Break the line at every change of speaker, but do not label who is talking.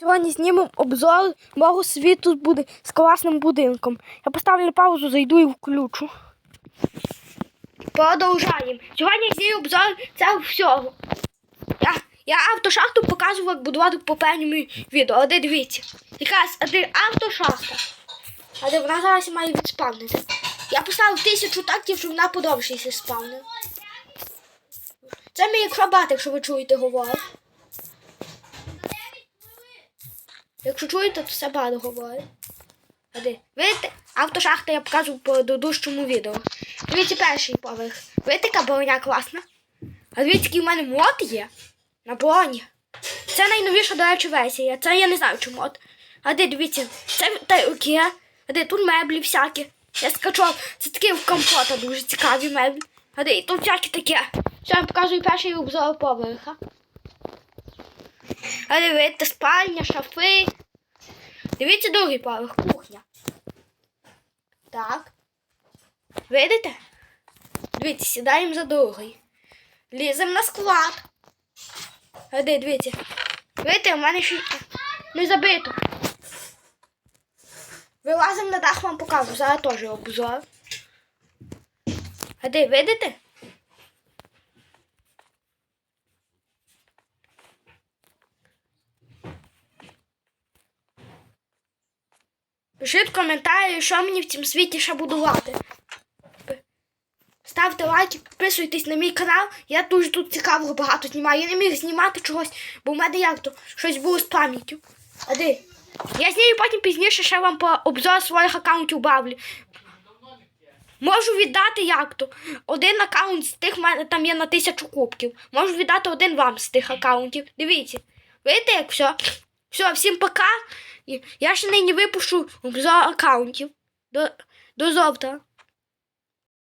Сьогодні знімемо обзор мого світу буде з класним будинком. Я поставлю паузу, зайду і включу. Продовжаємо. Сьогодні зніму обзор цього всього. Я, я автошахту показував, як будувати попередньому відео. А де дивіться. Якраз де автошахта. А де вона зараз має відспавнити. Я поставив тисячу тактів, щоб вона подовжується спавнила. Це мій акробат, якщо ви чуєте говорить. Якщо чуєте, то все багато говорить. Видите? Автошахта я показую по додущому відео. Дивіться перший поверх. Видите, яка броня класна? А дивіться, який в мене мод є на броні. Це найновіша, до речі, версія. Це я не знаю, чи мод. А де дивіться, це тарілки, а де тут меблі всякі. Я скачав. Це такі в компота дуже цікаві меблі. А і тут всякі таке. Все, я показую перший обзор поверха. А дивіться, спальня, шафи. Дивіться другий поверх, кухня. Так. Видите? Дивіться, сідаємо за другий. Ліземо на склад. А де, дивіться. Видите, у мене ще не забито. Вилазимо на дах, вам покажу. Зараз теж обзор. А де, видите? Пишіть коментарі, що мені в цьому світі ще будувати. Ставте лайки, підписуйтесь на мій канал. Я дуже тут цікавого багато знімаю. Я не міг знімати чогось, бо в мене як то щось було з пам'яттю. А де? Я знімаю потім пізніше ще вам по обзор своїх аккаунтів бавлю. Можу віддати як то. Один аккаунт з тих мене там є на тисячу кубків. Можу віддати один вам з тих аккаунтів. Дивіться. Видите, як все? Все, всім пока. Я ще нині випущу обзор аккаунтів. До, до завтра.